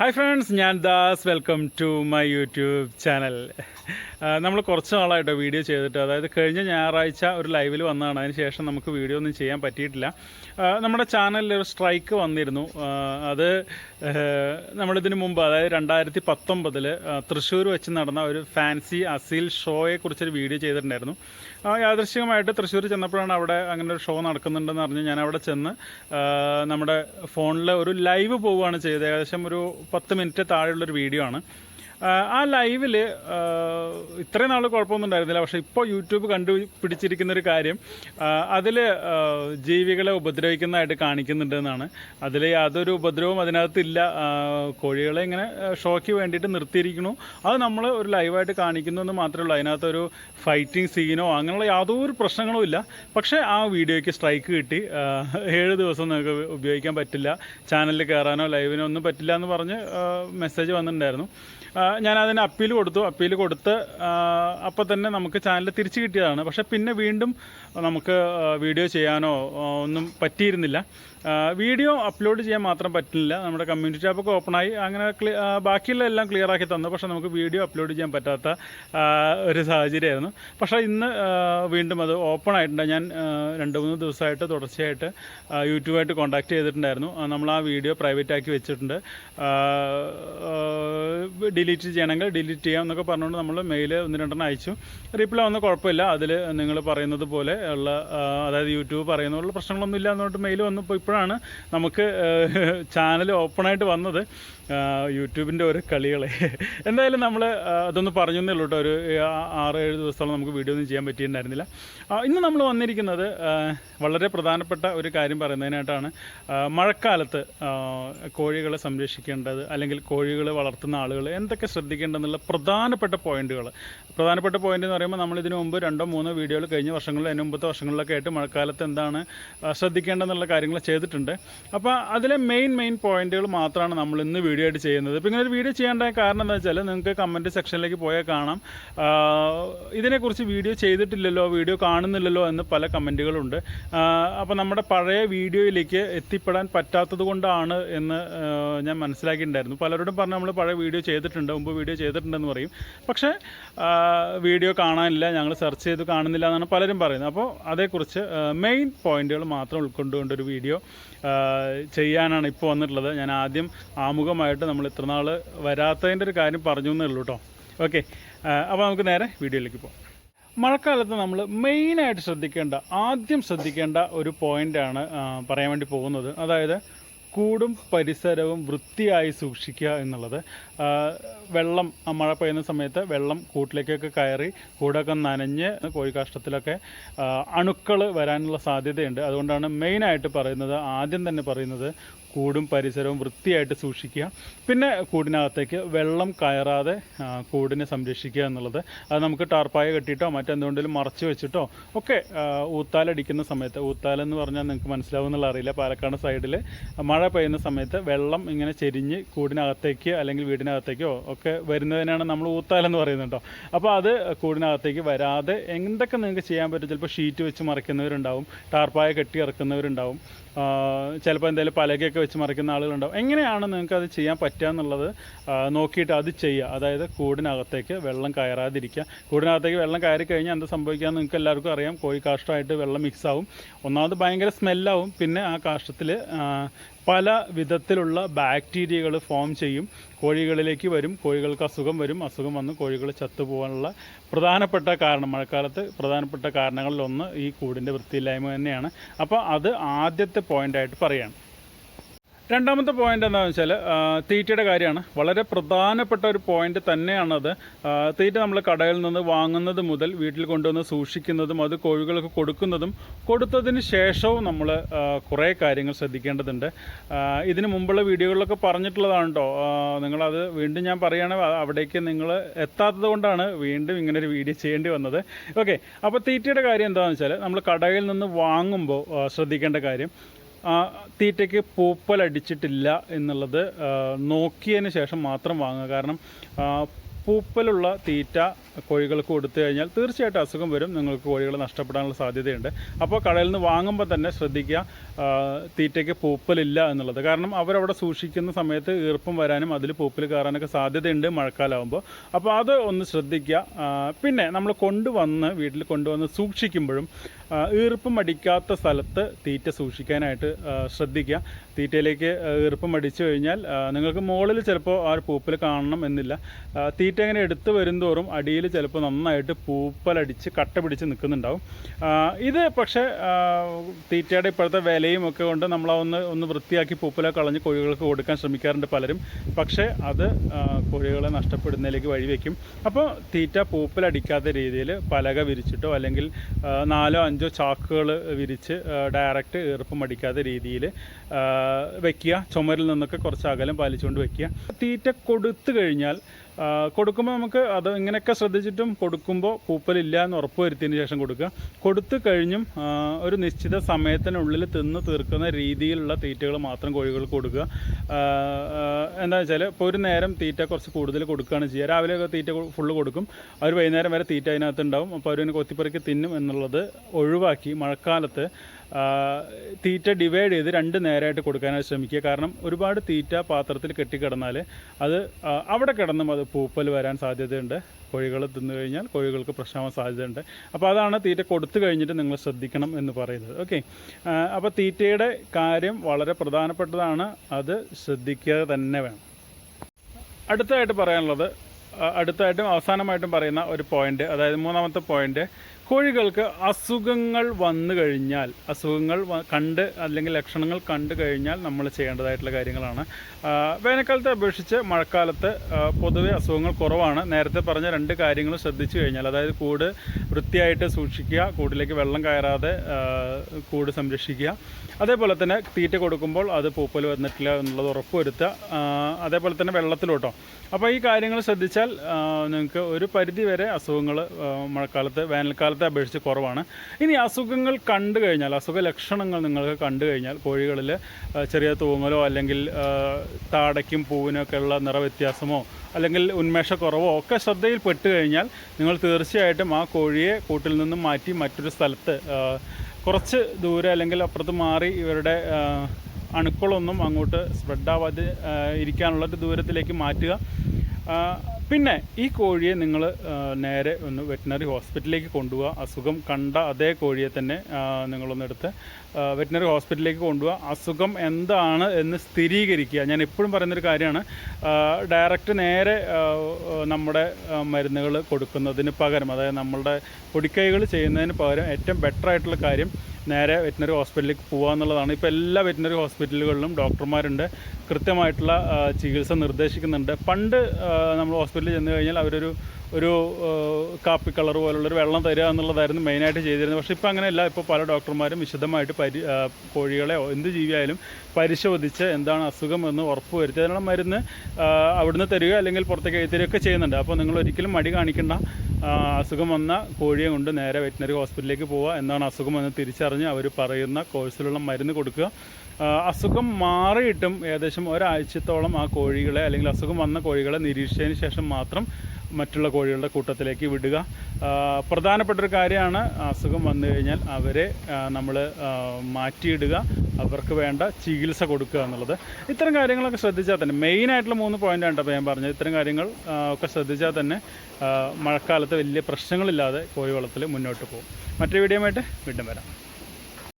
Hi friends ഞാൻ Das. Welcome to my YouTube channel നമ്മൾ കുറച്ച് നാളായിട്ട് വീഡിയോ ചെയ്തിട്ട്. അതായത് കഴിഞ്ഞ ഞായറാഴ്ച ഒരു ലൈവിൽ വന്നതാണ്. അതിന് ശേഷം നമുക്ക് വീഡിയോ ഒന്നും ചെയ്യാൻ പറ്റിയിട്ടില്ല. നമ്മുടെ ചാനലിൽ ഒരു സ്ട്രൈക്ക് വന്നിരുന്നു. അത് നമ്മളിതിനു മുമ്പ് അതായത് രണ്ടായിരത്തി പത്തൊമ്പതിൽ തൃശ്ശൂർ വെച്ച് നടന്ന ഒരു ഫാൻസി അസീൽ ഷോയെ കുറിച്ചൊരു വീഡിയോ ചെയ്തിട്ടുണ്ടായിരുന്നു. ആ, യാദൃശ്ചികമായിട്ട് തൃശ്ശൂർ ചെന്നപ്പോഴാണ് അവിടെ അങ്ങനെ ഒരു ഷോ നടക്കുന്നുണ്ടെന്ന് അറിഞ്ഞ് ഞാൻ അവിടെ ചെന്ന് നമ്മുടെ ഫോണിൽ ഒരു ലൈവ് പോവുകയാണ് ചെയ്തത്. ഏകദേശം ഒരു പത്ത് മിനിറ്റ് താഴെയുള്ളൊരു വീഡിയോ ആണ്. ആ, ലൈവിൽ ഇത്രയും നാൾ കുഴപ്പമൊന്നും ഉണ്ടായിരുന്നില്ല. പക്ഷേ ഇപ്പോൾ യൂട്യൂബ് കണ്ടു പിടിച്ചിരിക്കുന്ന ഒരു കാര്യം അതിൽ ജീവികളെ ഉപദ്രവിക്കുന്നതായിട്ട് കാണിക്കുന്നുണ്ടെന്നാണ് അതിൽ യാതൊരു ഉപദ്രവവും അതിനകത്തില്ല കോഴികളെ ഇങ്ങനെ ഷോക്ക് വേണ്ടിയിട്ട് നിർത്തിയിരിക്കണു അത് നമ്മൾ ഒരു ലൈവായിട്ട് കാണിക്കുന്നു എന്ന് മാത്രമേ ഉള്ളൂ. അതിനകത്തൊരു ഫൈറ്റിംഗ് സീനോ അങ്ങനെയുള്ള യാതൊരു പ്രശ്നങ്ങളും ഇല്ല. പക്ഷേ ആ വീഡിയോയ്ക്ക് സ്ട്രൈക്ക് കിട്ടി. ഏഴ് ദിവസം നിങ്ങൾക്ക് ഉപയോഗിക്കാൻ പറ്റില്ല. ചാനലിൽ കയറാനോ ലൈവിനോ ഒന്നും പറ്റില്ല എന്ന് പറഞ്ഞ് മെസ്സേജ് വന്നിട്ടുണ്ടായിരുന്നു. ഞാൻ അപ്പീൽ കൊടുത്തു. അപ്പീൽ കൊടുത്ത് അപ്പോൾ തന്നെ നമുക്ക് ചാനൽ തിരിച്ചു കിട്ടിയതാണ്. പക്ഷേ പിന്നെ വീണ്ടും നമുക്ക് വീഡിയോ ചെയ്യാനോ ഒന്നും പറ്റിയിരുന്നില്ല. വീഡിയോ അപ്ലോഡ് ചെയ്യാൻ മാത്രം പറ്റില്ല. നമ്മുടെ കമ്മ്യൂണിറ്റി ആപ്പൊക്കെ ഓപ്പണായി അങ്ങനെ ബാക്കിയുള്ള എല്ലാം ക്ലിയർ ആക്കി തന്നു. പക്ഷേ നമുക്ക് വീഡിയോ അപ്ലോഡ് ചെയ്യാൻ പറ്റാത്ത ഒരു സാഹചര്യമായിരുന്നു. പക്ഷേ ഇന്ന് വീണ്ടും അത് ഓപ്പൺ ആയിട്ടുണ്ട്. ഞാൻ രണ്ട് മൂന്ന് ദിവസമായിട്ട് തുടർച്ചയായിട്ട് യൂട്യൂബായിട്ട് കോൺടാക്ട് ചെയ്തിട്ടുണ്ടായിരുന്നു. നമ്മൾ ആ വീഡിയോ പ്രൈവറ്റ് ആക്കി വെച്ചിട്ടുണ്ട് ഡിലീറ്റ് ചെയ്യണമെങ്കിൽ ഡിലീറ്റ് ചെയ്യാം എന്നൊക്കെ പറഞ്ഞുകൊണ്ട് നമ്മൾ മെയിൽ ഒന്ന് രണ്ടെണ്ണം അയച്ചു. റീപ്ലൈ ഒന്നും കുഴപ്പമില്ല. അതിൽ നിങ്ങൾ പറയുന്നത് പോലെ ഉള്ള അതായത് യൂട്യൂബ് പറയുന്ന പോലുള്ള പ്രശ്നങ്ങളൊന്നും ഇല്ല എന്നുകൊണ്ട് മെയിൽ വന്നപ്പോൾ ഇപ്പോഴാണ് നമുക്ക് ചാനൽ ഓപ്പണായിട്ട് വന്നത്. യൂട്യൂബിന്റെ ഒരു കളികളെ. എന്തായാലും നമ്മൾ അതൊന്ന് പറഞ്ഞു എന്നേ ഉള്ളൂ കേട്ടോ ഒരു ആറ് ഏഴ് ദിവസത്തോളം നമുക്ക് വീഡിയോ ഒന്നും ചെയ്യാൻ പറ്റിയിട്ടുണ്ടായിരുന്നില്ല. ഇന്ന് നമ്മൾ വന്നിരിക്കുന്നത് വളരെ പ്രധാനപ്പെട്ട ഒരു കാര്യം പറയുന്നതിനായിട്ടാണ്. മഴക്കാലത്ത് കോഴികളെ സംരക്ഷിക്കേണ്ടത് അല്ലെങ്കിൽ കോഴികളെ വളർത്തുന്ന ആളുകൾ എന്തൊക്കെ ശ്രദ്ധിക്കേണ്ടതെന്നുള്ള പ്രധാനപ്പെട്ട പോയിന്റുകൾ. പ്രധാനപ്പെട്ട പോയിന്റ് എന്ന് പറയുമ്പോൾ നമ്മൾ ഇതിനു മുമ്പ് രണ്ടോ മൂന്നോ വീഡിയോകൾ കഴിഞ്ഞ വർഷങ്ങളിൽ അതിന് മുമ്പത്തെ വർഷങ്ങളിലൊക്കെ ആയിട്ട് മഴക്കാലത്ത് എന്താണ് ശ്രദ്ധിക്കേണ്ടതെന്നുള്ള കാര്യങ്ങൾ ചെയ്തിട്ടുണ്ട്. അപ്പോൾ അതിലെ മെയിൻ മെയിൻ പോയിന്റുകൾ മാത്രമാണ് നമ്മൾ ഇന്ന് വീഡിയോ ആയിട്ട് ചെയ്യുന്നത്. ഇപ്പോൾ ഇങ്ങനെ ഒരു വീഡിയോ ചെയ്യേണ്ട കാരണം എന്താ വെച്ചാൽ നിങ്ങൾക്ക് കമന്റ് സെക്ഷനിലേക്ക് പോയാൽ കാണാം. ഇതിനെക്കുറിച്ച് വീഡിയോ ചെയ്തിട്ടില്ലല്ലോ വീഡിയോ കാണുന്നില്ലല്ലോ എന്ന് പല കമന്റുകളുണ്ട് അപ്പോൾ നമ്മുടെ പഴയ വീഡിയോയിലേക്ക് എത്തിപ്പെടാൻ പറ്റാത്തത് കൊണ്ടാണ് എന്ന് ഞാൻ മനസ്സിലാക്കിയിട്ടുണ്ടായിരുന്നു. പലരോടും പറഞ്ഞ് നമ്മൾ പഴയ വീഡിയോ ചെയ്തിട്ടുണ്ട്. മുമ്പ് വീഡിയോ ചെയ്തിട്ടുണ്ടെന്ന് പറയും. പക്ഷേ വീഡിയോ കാണാനില്ല ഞങ്ങൾ സെർച്ച് ചെയ്ത് കാണുന്നില്ല എന്നാണ് പലരും പറയുന്നത്. അപ്പോൾ അതേക്കുറിച്ച് മെയിൻ പോയിന്റുകൾ മാത്രം ഉൾക്കൊണ്ടുകൊണ്ടൊരു വീഡിയോ ചെയ്യാനാണ് ഇപ്പോൾ വന്നിട്ടുള്ളത്. ഞാൻ ആദ്യം ആമുഖമായിട്ട് നമ്മൾ ഇത്ര നാൾ വരാത്തതിന്റെ ഒരു കാര്യം പറഞ്ഞു എന്നേ ഉള്ളൂ കേട്ടോ ഓക്കെ അപ്പോൾ നമുക്ക് നേരെ വീഡിയോയിലേക്ക് പോകാം. മഴക്കാലത്ത് നമ്മൾ മെയിനായിട്ട് ശ്രദ്ധിക്കേണ്ട ആദ്യം ശ്രദ്ധിക്കേണ്ട ഒരു പോയിന്റാണ് പറയാൻ വേണ്ടി പോകുന്നത്. അതായത് കൂടും പരിസരവും വൃത്തിയായി സൂക്ഷിക്കുക എന്നുള്ളത്. വെള്ളം മഴ പെയ്യുന്ന സമയത്ത് വെള്ളം കൂട്ടിലേക്കൊക്കെ കയറി കൂടൊക്കെ നനഞ്ഞ് കോഴിക്കാഷ്ടത്തിലൊക്കെ അണുക്കൾ വരാനുള്ള സാധ്യതയുണ്ട്. അതുകൊണ്ടാണ് മെയിനായിട്ട് പറയുന്നത് ആദ്യം തന്നെ പറയുന്നത് കൂടും പരിസരവും വൃത്തിയായിട്ട് സൂക്ഷിക്കുക. പിന്നെ കൂടിനകത്തേക്ക് വെള്ളം കയറാതെ കൂടിനെ സംരക്ഷിക്കുക എന്നുള്ളത്. അത് നമുക്ക് ടാർപ്പായ കെട്ടിയിട്ടോ മറ്റെന്തുകൊണ്ടെങ്കിലും മറച്ചു വെച്ചിട്ടോ ഒക്കെ ഊത്താലടിക്കുന്ന സമയത്ത് ഊത്താലെന്ന് പറഞ്ഞാൽ നിങ്ങൾക്ക് മനസ്സിലാവുമെന്നുള്ള അറിയില്ല. പാലക്കാട് സൈഡിൽ മഴ പെയ്യുന്ന സമയത്ത് വെള്ളം ഇങ്ങനെ ചെരിഞ്ഞ് കൂടിനകത്തേക്ക് അല്ലെങ്കിൽ വീടിനകത്തേക്കോ ഒക്കെ വരുന്നതിനാണ് നമ്മൾ ഊത്താലെന്ന് പറയുന്നുണ്ടോ അപ്പോൾ അത് കൂടിനകത്തേക്ക് വരാതെ എന്തൊക്കെ നിങ്ങൾക്ക് ചെയ്യാൻ പറ്റും? ചിലപ്പോൾ ഷീറ്റ് വെച്ച് മറിക്കുന്നവരുണ്ടാവും ടാർപ്പായ കെട്ടി ഇറക്കുന്നവരുണ്ടാവും. ചിലപ്പോൾ എന്തെങ്കിലും പലകയൊക്കെ വെച്ച് മറിക്കുന്ന ആളുകളുണ്ടാവും. എങ്ങനെയാണ് നിങ്ങൾക്ക് അത് ചെയ്യാൻ പറ്റുക എന്നുള്ളത് നോക്കിയിട്ട് അത് ചെയ്യുക. അതായത് കൂടിനകത്തേക്ക് വെള്ളം കയറാതിരിക്കുക. കൂടിനകത്തേക്ക് വെള്ളം കയറി കഴിഞ്ഞാൽ എന്ത് സംഭവിക്കാമെന്ന് നിങ്ങൾക്ക് എല്ലാവർക്കും അറിയാം. കോഴി കാഷ്ടമായിട്ട് വെള്ളം മിക്സ് ആവും. ഒന്നാമത് ഭയങ്കര സ്മെല്ലാവും പിന്നെ ആ കാഷ്ടത്തിൽ പല വിധത്തിലുള്ള ബാക്ടീരിയകൾ ഫോം ചെയ്യും. കോഴികളിലേക്ക് വരും കോഴികൾക്ക് അസുഖം വരും. അസുഖം വന്ന് കോഴികൾ ചത്തുപോകാനുള്ള പ്രധാനപ്പെട്ട കാരണം മഴക്കാലത്ത് പ്രധാനപ്പെട്ട കാരണങ്ങളിലൊന്ന് ഈ കൂടിന്റെ വൃത്തിയില്ലായ്മ തന്നെയാണ്. അപ്പോൾ അത് ആദ്യത്തെ പോയിന്റായിട്ട് പറയാണ്. രണ്ടാമത്തെ പോയിന്റ് എന്താണെന്ന് വെച്ചാൽ തീറ്റയുടെ കാര്യമാണ്. വളരെ പ്രധാനപ്പെട്ട ഒരു പോയിന്റ് തന്നെയാണത്. തീറ്റ നമ്മൾ കടയിൽ നിന്ന് വാങ്ങുന്നത് മുതൽ വീട്ടിൽ കൊണ്ടുവന്ന് സൂക്ഷിക്കുന്നതും അത് കോഴികൾക്ക് കൊടുക്കുന്നതും കൊടുത്തതിന് ശേഷവും നമ്മൾ കുറേ കാര്യങ്ങൾ ശ്രദ്ധിക്കേണ്ടതുണ്ട്. ഇതിന് മുമ്പുള്ള വീഡിയോകളിലൊക്കെ പറഞ്ഞിട്ടുള്ളതാണ് കേട്ടോ നിങ്ങളത് വീണ്ടും ഞാൻ പറയുകയാണെങ്കിൽ അവിടേക്ക് നിങ്ങൾ എത്താത്തത് കൊണ്ടാണ് വീണ്ടും ഇങ്ങനെ ഒരു വീഡിയോ ചെയ്യേണ്ടി വന്നത്. ഓക്കെ അപ്പോൾ തീറ്റയുടെ കാര്യം എന്താണെന്ന് വെച്ചാൽ നമ്മൾ കടയിൽ നിന്ന് വാങ്ങുമ്പോൾ ശ്രദ്ധിക്കേണ്ട കാര്യം തീറ്റയ്ക്ക് പൂപ്പലടിച്ചിട്ടില്ല എന്നുള്ളത് നോക്കിയതിന് ശേഷം മാത്രം വാങ്ങുക. കാരണം പൂപ്പലുള്ള തീറ്റ കോഴികൾക്ക് കൊടുത്തു കഴിഞ്ഞാൽ തീർച്ചയായിട്ടും അസുഖം വരും. നിങ്ങൾക്ക് കോഴികൾ നഷ്ടപ്പെടാനുള്ള സാധ്യതയുണ്ട്. അപ്പോൾ കടയിൽ നിന്ന് വാങ്ങുമ്പോൾ തന്നെ ശ്രദ്ധിക്കുക തീറ്റയ്ക്ക് പൂപ്പലില്ല എന്നുള്ളത്. കാരണം അവരവിടെ സൂക്ഷിക്കുന്ന സമയത്ത് ഈർപ്പം വരാനും അതിൽ പൂപ്പൽ കയറാനൊക്കെ സാധ്യതയുണ്ട് മഴക്കാലമാകുമ്പോൾ അപ്പോൾ അത് ഒന്ന് ശ്രദ്ധിക്കുക. പിന്നെ നമ്മൾ കൊണ്ടുവന്ന് വീട്ടിൽ കൊണ്ടുവന്ന് സൂക്ഷിക്കുമ്പോഴും ഈർപ്പം അടിക്കാത്ത സ്ഥലത്ത് തീറ്റ സൂക്ഷിക്കാനായിട്ട് ശ്രദ്ധിക്കുക. തീറ്റയിലേക്ക് ഈർപ്പം അടിച്ചു കഴിഞ്ഞാൽ നിങ്ങൾക്ക് മുകളിൽ ചിലപ്പോൾ ആ ഒരു പൂപ്പൽ കാണണം എന്നില്ല. തീറ്റ ഇങ്ങനെ എടുത്തു വരുന്തോറും അടിയിൽ ചിലപ്പോൾ നന്നായിട്ട് പൂപ്പലടിച്ച് കട്ട പിടിച്ച് നിൽക്കുന്നുണ്ടാവും. ഇത് പക്ഷേ തീറ്റയുടെ ഇപ്പോഴത്തെ വിലയും ഒക്കെ കൊണ്ട് നമ്മൾ ഒന്ന് ഒന്ന് വൃത്തിയാക്കി പൂപ്പല കളഞ്ഞ് കോഴികൾക്ക് കൊടുക്കാൻ ശ്രമിക്കാറുണ്ട് പലരും. പക്ഷേ അത് കോഴികളെ നഷ്ടപ്പെടുന്നതിലേക്ക് വഴിവെക്കും അപ്പോൾ തീറ്റ പൂപ്പലടിക്കാത്ത രീതിയിൽ പലക വിരിച്ചിട്ടോ അല്ലെങ്കിൽ നാലോ അഞ്ചോ ചാക്കുകൾ വിരിച്ച് ഡയറക്റ്റ് ഈർപ്പം അടിക്കാത്ത രീതിയിൽ വെക്കുക. ചുമരിൽ നിന്നൊക്കെ കുറച്ച് അകലം പാലിച്ചുകൊണ്ട് വെക്കുക. തീറ്റ കൊടുത്തു കഴിഞ്ഞാൽ കൊടുക്കുമ്പോൾ നമുക്ക് അത് ഇങ്ങനെയൊക്കെ ശ്രദ്ധിച്ചിട്ടും കൊടുക്കുമ്പോൾ പൂപ്പലില്ല എന്ന് ഉറപ്പ് വരുത്തിയതിന് ശേഷം കൊടുക്കുക. കൊടുത്തു കഴിഞ്ഞും ഒരു നിശ്ചിത സമയത്തിനുള്ളിൽ തിന്ന് തീർക്കുന്ന രീതിയിലുള്ള തീറ്റകൾ മാത്രം കോഴികൾക്ക് കൊടുക്കുക. എന്താ വെച്ചാൽ ഇപ്പോൾ ഒരു നേരം തീറ്റ കുറച്ച് കൂടുതൽ കൊടുക്കുകയാണ് ചെയ്യുക. രാവിലെ തീറ്റ ഫുള്ള് കൊടുക്കും. അവർ വൈകുന്നേരം വരെ തീറ്റ അതിനകത്ത് ഉണ്ടാവും. അപ്പോൾ അവരതിനെ കൊത്തിപ്പറിക്ക് തിന്നും എന്നുള്ളത് ഒഴിവാക്കി മഴക്കാലത്ത് തീറ്റ ഡിവൈഡ് ചെയ്ത് രണ്ട് നേരമായിട്ട് കൊടുക്കാനായിട്ട് ശ്രമിക്കുക. കാരണം ഒരുപാട് തീറ്റ പാത്രത്തിൽ കെട്ടിക്കിടന്നാൽ അത് അവിടെ കിടന്നും അത് പൂപ്പൽ വരാൻ സാധ്യതയുണ്ട്. കോഴികൾ തിന്നു കഴിഞ്ഞാൽ കോഴികൾക്ക് പ്രശ്നമാവാൻ സാധ്യതയുണ്ട്. അപ്പോൾ അതാണ് തീറ്റ കൊടുത്തു കഴിഞ്ഞിട്ട് നിങ്ങൾ ശ്രദ്ധിക്കണം എന്ന് പറയുന്നത്. ഓക്കെ. അപ്പോൾ തീറ്റയുടെ കാര്യം വളരെ പ്രധാനപ്പെട്ടതാണ്. അത് ശ്രദ്ധിക്കുക തന്നെ വേണം. അടുത്തതായിട്ട് പറയാനുള്ളത് അടുത്തായിട്ടും അവസാനമായിട്ടും പറയുന്ന ഒരു പോയിന്റ് അതായത് മൂന്നാമത്തെ പോയിന്റ് കോഴികൾക്ക് അസുഖങ്ങൾ വന്നു കഴിഞ്ഞാൽ അസുഖങ്ങൾ കണ്ട് അല്ലെങ്കിൽ ലക്ഷണങ്ങൾ കണ്ടു കഴിഞ്ഞാൽ നമ്മൾ ചെയ്യേണ്ടതായിട്ടുള്ള കാര്യങ്ങളാണ്. വേനൽക്കാലത്തെ അപേക്ഷിച്ച് മഴക്കാലത്ത് പൊതുവേ പൊതുവെ അസുഖങ്ങൾ കുറവാണ്. നേരത്തെ പറഞ്ഞ രണ്ട് കാര്യങ്ങൾ ശ്രദ്ധിച്ചു കഴിഞ്ഞാൽ അതായത് കൂട് വൃത്തിയായിട്ട് സൂക്ഷിക്കുക കൂടിലേക്ക് വെള്ളം കയറാതെ കൂട് സംരക്ഷിക്കുക. അതേപോലെ തന്നെ തീറ്റ കൊടുക്കുമ്പോൾ അത് പൂപ്പൽ വന്നിട്ടില്ല എന്നുള്ളത് ഉറപ്പുവരുത്തുക. അതേപോലെ തന്നെ വെള്ളത്തിലോട്ടോ. അപ്പോൾ ഈ കാര്യങ്ങൾ ശ്രദ്ധിച്ചാൽ നിങ്ങൾക്ക് ഒരു പരിധി വരെ അസുഖങ്ങൾ മഴക്കാലത്ത് വേനൽക്കാലത്തെ അപേക്ഷിച്ച് കുറവാണ്. ഇനി അസുഖങ്ങൾ കണ്ടു കഴിഞ്ഞാൽ അസുഖ ലക്ഷണങ്ങൾ നിങ്ങൾക്ക് കണ്ടു കഴിഞ്ഞാൽ കോഴികളിൽ ചെറിയ തൂങ്ങലോ അല്ലെങ്കിൽ താടയ്ക്കും പൂവിനൊക്കെ ഉള്ള നിറവ്യത്യാസമോ അല്ലെങ്കിൽ ഉന്മേഷക്കുറവോ ഒക്കെ ശ്രദ്ധയിൽ പെട്ടു കഴിഞ്ഞാൽ നിങ്ങൾ തീർച്ചയായിട്ടും ആ കോഴിയെ കൂട്ടിൽ നിന്നും മാറ്റി മറ്റൊരു സ്ഥലത്ത് കുറച്ച് ദൂരെ അല്ലെങ്കിൽ അപ്പുറത്ത് മാറി ഇവരുടെ അണുക്കളൊന്നും അങ്ങോട്ട് സ്പ്രെഡാവാതെ ഇരിക്കാനുള്ള ഇരിക്കാനുള്ളൊരു ദൂരത്തിലേക്ക് മാറ്റുക. പിന്നെ ഈ കോഴിയെ നിങ്ങൾ നേരെ ഒന്ന് വെറ്റിനറി ഹോസ്പിറ്റലിലേക്ക് കൊണ്ടുപോവുക അസുഖം കണ്ട അതേ കോഴിയെ തന്നെ നിങ്ങളൊന്നെടുത്ത് വെറ്റിനറി ഹോസ്പിറ്റലിലേക്ക് കൊണ്ടുപോവുക അസുഖം എന്താണ് എന്ന് സ്ഥിരീകരിക്കുക. ഞാൻ എപ്പോഴും പറയുന്നൊരു കാര്യമാണ് ഡയറക്റ്റ് നേരെ നമ്മുടെ മരുന്നുകൾ കൊടുക്കുന്നതിന് പകരം അതായത് നമ്മളുടെ പൊടിക്കൈകൾ ചെയ്യുന്നതിന് പകരം ഏറ്റവും ബെറ്റർ ആയിട്ടുള്ള കാര്യം നേരെ വെറ്റിനറി ഹോസ്പിറ്റലിലേക്ക് പോകുക എന്നുള്ളതാണ് ഇപ്പോൾ എല്ലാ വെറ്റിനറി ഹോസ്പിറ്റലുകളിലും ഡോക്ടർമാരുണ്ട്. കൃത്യമായിട്ടുള്ള ചികിത്സ നിർദ്ദേശിക്കുന്നുണ്ട്. പണ്ട് നമ്മൾ ഹോസ്പിറ്റലിൽ ചെന്ന് കഴിഞ്ഞാൽ അവരൊരു ഒരു കാപ്പി കളർ പോലുള്ളൊരു വെള്ളം തരിക എന്നുള്ളതായിരുന്നു മെയിനായിട്ട് ചെയ്തിരുന്നത്. പക്ഷേ ഇപ്പോൾ അങ്ങനെയല്ല. ഇപ്പോൾ പല ഡോക്ടർമാരും വിശദമായിട്ട് പരി കോഴികളെ എന്ത് ജീവിയായാലും പരിശോധിച്ച് എന്താണ് അസുഖം എന്ന് ഉറപ്പ് വരുത്തി. അതിനുള്ള മരുന്ന് അവിടുന്ന് തരിക അല്ലെങ്കിൽ പുറത്തേക്ക് എഴുത്തരികയൊക്കെ ചെയ്യുന്നുണ്ട്. അപ്പോൾ നിങ്ങൾ ഒരിക്കലും മടി കാണിക്കേണ്ട. അസുഖം വന്ന കോഴിയെ കൊണ്ട് നേരെ വെറ്റിനറി ഹോസ്പിറ്റലിലേക്ക് പോവുക എന്താണ് അസുഖം എന്ന് തിരിച്ചറിഞ്ഞ് അവർ പറയുന്ന കോഴ്സിലുള്ള മരുന്ന് കൊടുക്കുക. അസുഖം മാറിയിട്ടും ഏകദേശം ഒരാഴ്ചത്തോളം ആ കോഴികളെ അല്ലെങ്കിൽ അസുഖം വന്ന കോഴികളെ നിരീക്ഷിച്ചതിന് ശേഷം മാത്രം മറ്റുള്ള കോഴികളുടെ കൂട്ടത്തിലേക്ക് വിടുക. ആ, പ്രധാനപ്പെട്ട ഒരു കാര്യമാണ് അസുഖം വന്നു കഴിഞ്ഞാൽ അവരെ നമ്മൾ മാറ്റിയിടുക. അവർക്ക് വേണ്ട ചികിത്സ കൊടുക്കുക എന്നുള്ളത്. ഇത്തരം കാര്യങ്ങളൊക്കെ ശ്രദ്ധിച്ചാൽ തന്നെ മെയിനായിട്ടുള്ള മൂന്ന് പോയിന്റാണ് കേട്ടോ ഞാൻ പറഞ്ഞത്. ഇത്തരം കാര്യങ്ങൾ ഒക്കെ ശ്രദ്ധിച്ചാൽ തന്നെ മഴക്കാലത്ത് വലിയ പ്രശ്നങ്ങളില്ലാതെ കോഴി വളർത്തൽ മുന്നോട്ട് പോകും. മറ്റൊരു വീഡിയോ ആയിട്ട് വീണ്ടും വരാം.